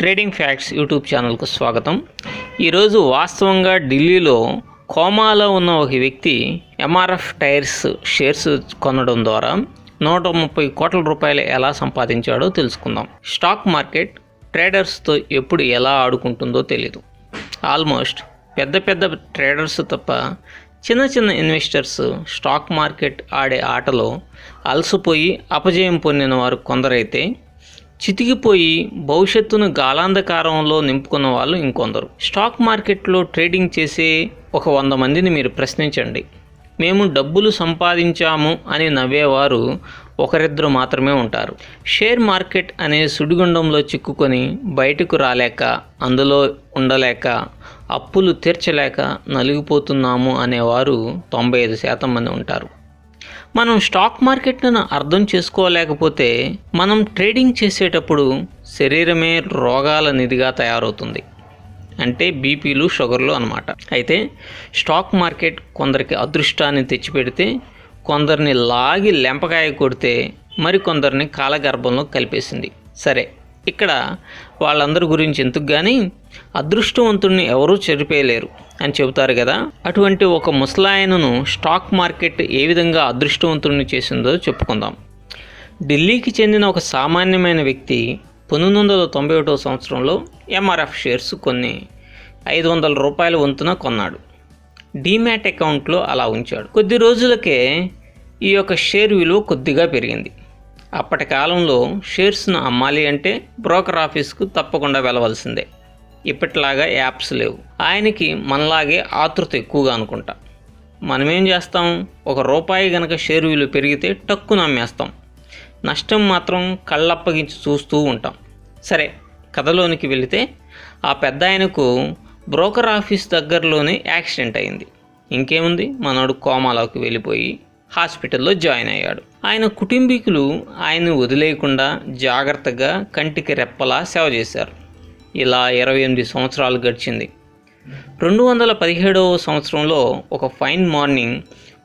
Trading facts YouTube ఛానల్కు స్వాగతం. ఈరోజు వాస్తవంగా ఢిల్లీలో కోమాలో ఉన్న ఒక వ్యక్తి ఎంఆర్ఎఫ్ టైర్స్ షేర్స్ కొనడం ద్వారా నూట ముప్పై కోట్ల రూపాయలు ఎలా సంపాదించాడో తెలుసుకుందాం. స్టాక్ మార్కెట్ ట్రేడర్స్తో ఎప్పుడు ఎలా ఆడుకుంటుందో తెలియదు ఆల్మోస్ట్ పెద్ద పెద్ద ట్రేడర్స్ తప్ప చిన్న చిన్న ఇన్వెస్టర్స్ స్టాక్ మార్కెట్ ఆడే ఆటలో అలసిపోయి అపజయం పొందిన వారు కొందరైతే చితికిపోయి భవిష్యత్తును గాలాంధకారంలో నింపుకున్న వాళ్ళు ఇంకొందరు. స్టాక్ మార్కెట్లో ట్రేడింగ్ చేసే ఒక వంద మందిని మీరు ప్రశ్నించండి. మేము డబ్బులు సంపాదించాము అని నవ్వేవారు ఒకరిద్దరు మాత్రమే ఉంటారు. షేర్ మార్కెట్ అనే సుడిగుండంలో చిక్కుకొని బయటకు రాలేక అందులో ఉండలేక అప్పులు తీర్చలేక నలిగిపోతున్నాము అనేవారు తొంభై ఐదు శాతం మంది ఉంటారు. మనం స్టాక్ మార్కెట్ను అర్థం చేసుకోలేకపోతే మనం ట్రేడింగ్ చేసేటప్పుడు శరీరమే రోగాల నిధిగా తయారవుతుంది. అంటే బీపీలు షుగర్లు అనమాట అయితే స్టాక్ మార్కెట్ కొందరికి అదృష్టాన్ని తెచ్చిపెడితే కొందరిని లాగి లెంపకాయ కొడితే మరికొందరిని కాలగర్భంలో కలిపేసింది. సరే ఇక్కడ వాళ్ళందరి గురించి ఎందుకు కానీ అదృష్టవంతుడిని ఎవరూ చెరిపేయలేరు. అని చెబుతారు కదా. అటువంటి ఒక ముసలాయనను స్టాక్ మార్కెట్ ఏ విధంగా అదృష్టవంతుడిని చేసిందో చెప్పుకుందాం. ఢిల్లీకి చెందిన ఒక సామాన్యమైన వ్యక్తి పంతొమ్మిది వందల తొంభై ఒకటో సంవత్సరంలో ఎంఆర్ఎఫ్ షేర్స్ కొన్ని ఐదు వందల రూపాయల వంతున కొన్నాడు. డీమ్యాట్ అకౌంట్లో అలా ఉంచాడు. కొద్ది రోజులకే ఈ యొక్క షేర్ విలువ కొద్దిగా పెరిగింది. అప్పటి కాలంలో షేర్స్ను అమ్మాలి అంటే బ్రోకర్ ఆఫీస్కు తప్పకుండా వెళ్ళవలసిందే. ఇప్పటిలాగా యాప్స్ లేవు. ఆయనకి మనలాగే ఆతృత ఎక్కువగా అనుకుంటా. మనమేం చేస్తాం? ఒక రూపాయి గనక షేర్ విలువ పెరిగితే టక్కు నమ్మేస్తాం. నష్టం మాత్రం కళ్ళప్పగించి చూస్తూ ఉంటాం. సరే కథలోనికి వెళితే ఆ పెద్ద ఆయనకు బ్రోకర్ ఆఫీస్ దగ్గరలోనే యాక్సిడెంట్ అయింది. ఇంకేముంది? మనోడు కోమాలోకి వెళ్ళిపోయి హాస్పిటల్లో జాయిన్ అయ్యాడు. ఆయన కుటుంబీకులు ఆయన్ని వదిలేయకుండా జాగ్రత్తగా కంటికి రెప్పలా సేవ చేశారు. ఇలా ఇరవై ఎనిమిది సంవత్సరాలు గడిచింది. రెండు వందల పదిహేడవ సంవత్సరంలో ఒక ఫైన్ మార్నింగ్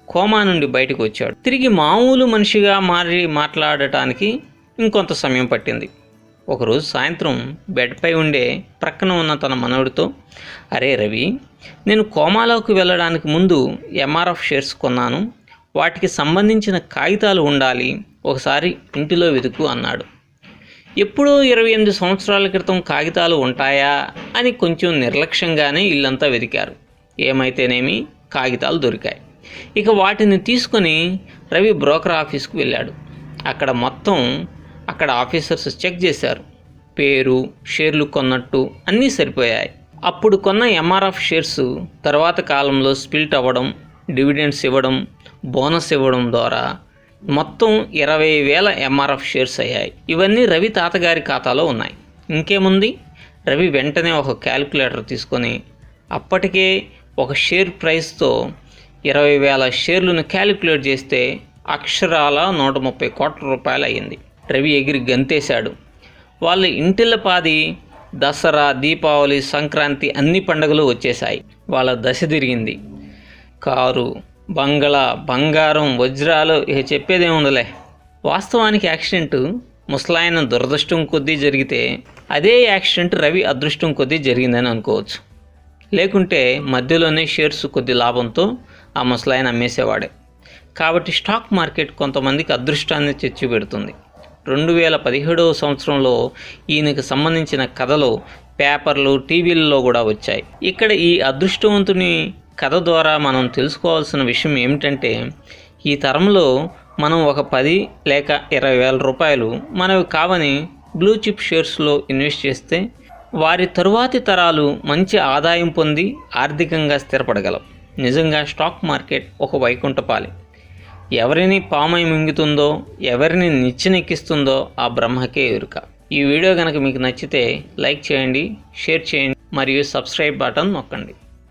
కోమా నుండి బయటకు వచ్చాడు. తిరిగి మామూలు మనిషిగా మారి మాట్లాడటానికి ఇంకొంత సమయం పట్టింది. ఒకరోజు సాయంత్రం బెడ్పై ఉండే ప్రక్కన ఉన్న తన మనవడితో అరే రవి నేను కోమాలోకి వెళ్ళడానికి ముందు ఎంఆర్ఎఫ్ షేర్స్ కొన్నాను. వాటికి సంబంధించిన కాగితాలు ఉండాలి. ఒకసారి ఇంటిలో వెతుకు అన్నాడు. ఎప్పుడో ఇరవై ఎనిమిది సంవత్సరాల క్రితం కాగితాలు ఉంటాయా అని కొంచెం నిర్లక్ష్యంగానే ఇల్లంతా వెతికారు. ఏమైతేనేమి? కాగితాలు దొరికాయి. ఇక వాటిని తీసుకొని రవి బ్రోకర్ ఆఫీస్కు వెళ్ళాడు. అక్కడ మొత్తం అక్కడ ఆఫీసర్స్ చెక్ చేశారు. పేరు షేర్లు కొన్నట్టు అన్నీ సరిపోయాయి. అప్పుడు కొన్న ఎంఆర్ఎఫ్ షేర్స్ తర్వాత కాలంలో స్పిల్ట్ అవ్వడం డివిడెండ్స్ ఇవ్వడం బోనస్ ఇవ్వడం ద్వారా మొత్తం ఇరవై వేల ఎంఆర్ఎఫ్ షేర్స్ అయ్యాయి. ఇవన్నీ రవి తాతగారి ఖాతాలో ఉన్నాయి. ఇంకేముంది? రవి వెంటనే ఒక క్యాలిక్యులేటర్ తీసుకొని అప్పటికే ఒక షేర్ ప్రైస్తో ఇరవై వేల షేర్లను క్యాలిక్యులేట్ చేస్తే అక్షరాల నూట ముప్పై కోట్ల రూపాయలు అయ్యింది. రవి ఎగిరి గంతేశాడు. వాళ్ళ ఇంటిల్లపాది దసరా దీపావళి సంక్రాంతి అన్ని పండుగలు వచ్చేసాయి వాళ్ళ దశ తిరిగింది. కారు బంగళా బంగారం వజ్రాలు ఇక చెప్పేదేముండలే వాస్తవానికి యాక్సిడెంట్ ముసలాయన దురదృష్టం కొద్దీ జరిగితే అదే యాక్సిడెంట్ రవి అదృష్టం కొద్దీ జరిగిందని అనుకోవచ్చు. లేకుంటే మధ్యలోనే షేర్స్ కొద్ది లాభంతో ఆ ముసలాయన అమ్మేసేవాడే. కాబట్టి స్టాక్ మార్కెట్ కొంతమందికి అదృష్టాన్ని తెచ్చిపెడుతుంది. రెండు వేల పదిహేడవ సంవత్సరంలో ఈయనకు సంబంధించిన కథలు పేపర్లు టీవీలలో కూడా వచ్చాయి. ఇక్కడ ఈ అదృష్టవంతుని కథ ద్వారా మనం తెలుసుకోవాల్సిన విషయం ఏమిటంటే ఈ తరంలో మనం ఒక పది లేక ఇరవై వేల రూపాయలు మనవి కావని బ్లూ చిప్ షేర్స్లో ఇన్వెస్ట్ చేస్తే వారి తరువాతి తరాలు మంచి ఆదాయం పొంది ఆర్థికంగా స్థిరపడగలవు నిజంగా స్టాక్ మార్కెట్ ఒక వైకుంఠపాలి. ఎవరిని పామై మింగుతుందో ఎవరిని నిచ్చెనెక్కిస్తుందో ఆ బ్రహ్మకే ఎరుక. ఈ వీడియో కనుక మీకు నచ్చితే లైక్ చేయండి షేర్ చేయండి మరియు సబ్స్క్రైబ్ బటన్ నొక్కండి.